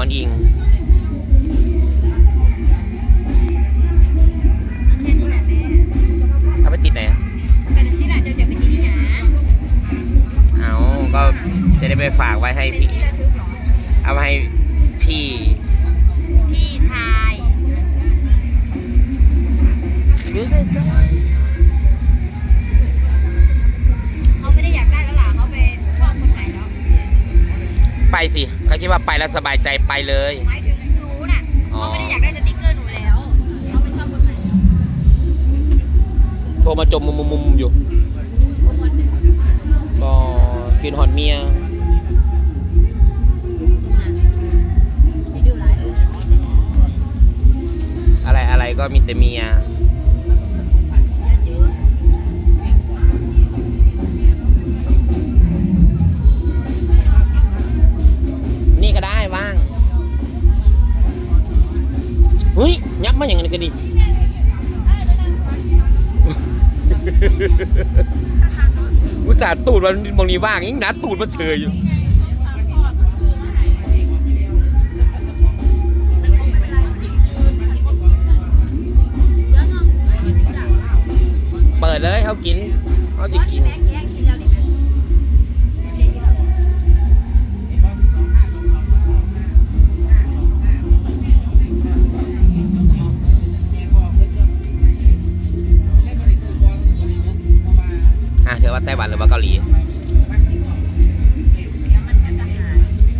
อนอิงเอาไปติดไหนอะเอาก็จะได้ไปฝากไว้ให้พี่เอาไว้ให้พี่พี่ชายเสิเขาคิดว่าไปแล้วสบายใจไปเลย หมายถึงหนูน่ะอ๋อเขาไม่ได้อยากได้สติ๊กเกอร์หนูแล้วเขาไปชอบคนไหนแล้วโทรมาจมมุมมุมมุมอยู่พวกมันเนี่ยก็กินฮอนเมียไปดูไลฟ์อะไรอะไรก็มีแต่เมีย ยยับมาอย่างนี้ก็ดีอุตส่าห์ตูดมันมองนี้ว่างยิ่งนะตูดมันเฉยอยู่เยอะเนาะเปิดเลยเขากินเขาจะกิน อะเธอว่าไต้หวันหรือว่าเกาหลี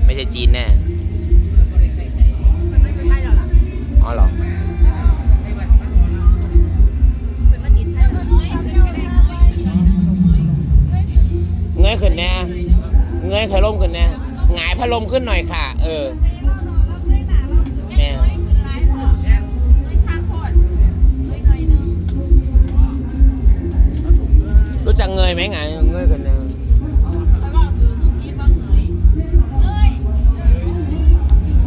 ไม่ใช่จีนแน่อ๋อเหรอเป็นมาติดไทยแล้วเงยขึ้นแน่เงยพัดลมขึ้นแน่หงายพัดลมขึ้นหน่อยค่ะ เออ จักเงยไหมไงเงยขึ้นแน่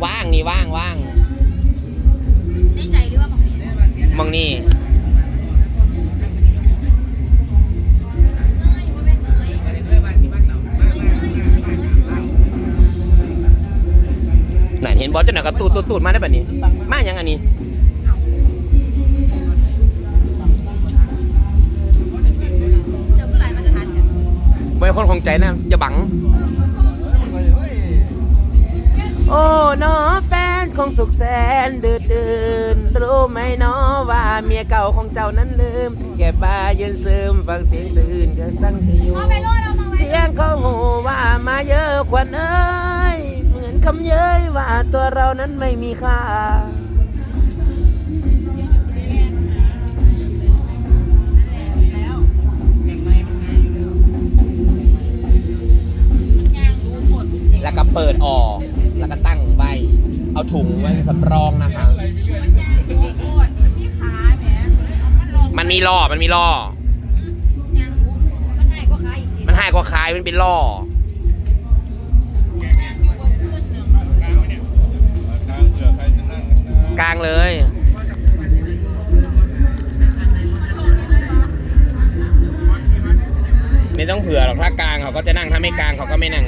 ว่างนี่ว่างว่างในใจหรือว่าบางทีมองนี่ไหนเห็นบอสจะหนักกระตูดตูดตูดมาได้แบบนี้ มาอย่างอันนี้ คนของใจนะ อย่าบัง โอ้น้อแฟนคงสุขแสนดืดดื่นรู้ไหมน้อว่าเมียเก่าของเจ้านั้นลืม แก่บายืนซึมฟังเสียงสื่นก็สั่งให้อยู่ เอาไปโลดเอามาไว้ เสียงเขาหูว่ามาเยอะกว่าเอ้ยเหมือนคำเย้ยว่าตัวเรานั้นไม่มีค่า แล้วก็เปิดออก แล้วก็ตั้งไว้ เอาถุงไว้สำรองนะคะ มันมีล่อ มันมีล่อ มันง่ายกว่าขายอีกทีมันให้กว่าคายมันเป็นล่อ กลางเลยไม่ต้องเผื่อหรอกถ้ากลางเขาก็จะนั่งถ้าไม่กลางเขาก็ไม่นั่ง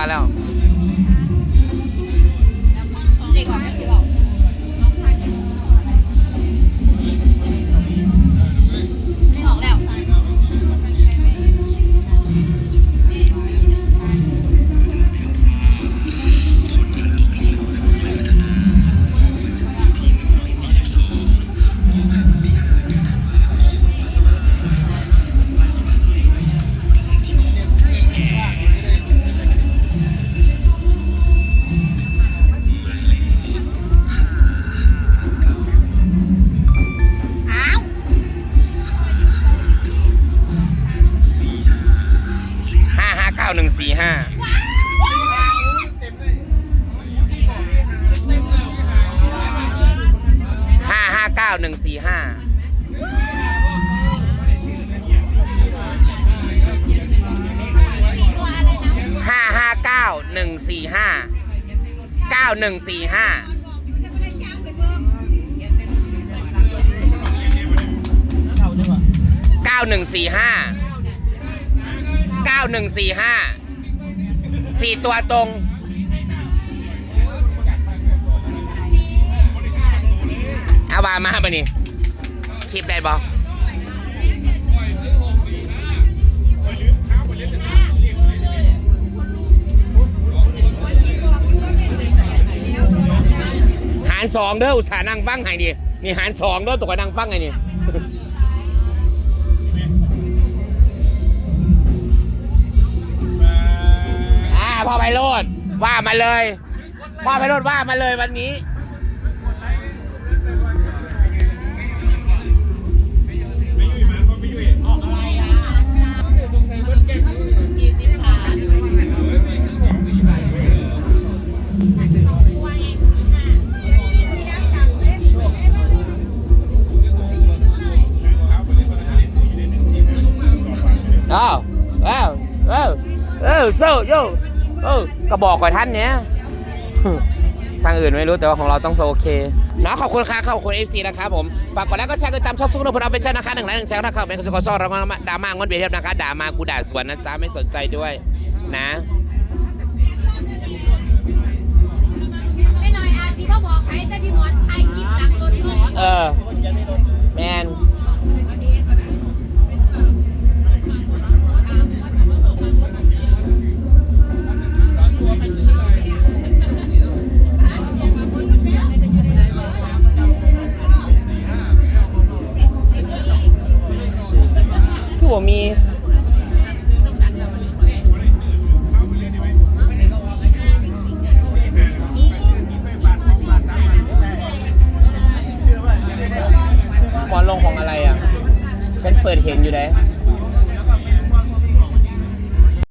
大量 หนึ่งสี่ห้าห้าห้าเก้าหนึ่งสี่ห้าเก้าหนึ่งสี่ห้าเก้าหนึ่งสี่ห้าเก้าหนึ่งสี่ห้าสี่ตัวตรง มาปะนี่คลิปได้บอหารสองเด้ออุตส่าห์นั่งฟังไงดินี่หารสองเด้อตัวก็นั่งฟังไงนี่อ่าพ่อไพโรดว่ามาเลย พ่อไพโรดว่ามาเลยวันนี้ อ้าวอ้าวอ้าวเออโซ่โยเออกระบอกก่อนท่านเนี้ยทางอื่นไม่รู้แต่ว่าของเราต้องโอเคเนาะขอบคุณค่ะขอบคุณเอฟซีนะครับผมฝากกดไลค์ก็แชร์กันตามช่องซุปเปอร์พลเอาไปเช่นนะคะหนึ่งไลค์หนึ่งแชร์นะครับเป็นคนสกอร์ซอเรามาด่ามางอนเบียร์เทียบนะคะด่ามากูด่าสวนนะจ๊ะไม่สนใจด้วยนะไม่น้อยอาจีพ่อบอกใครแต่พี่มอสใครกินหลังรถก่อนเออแมน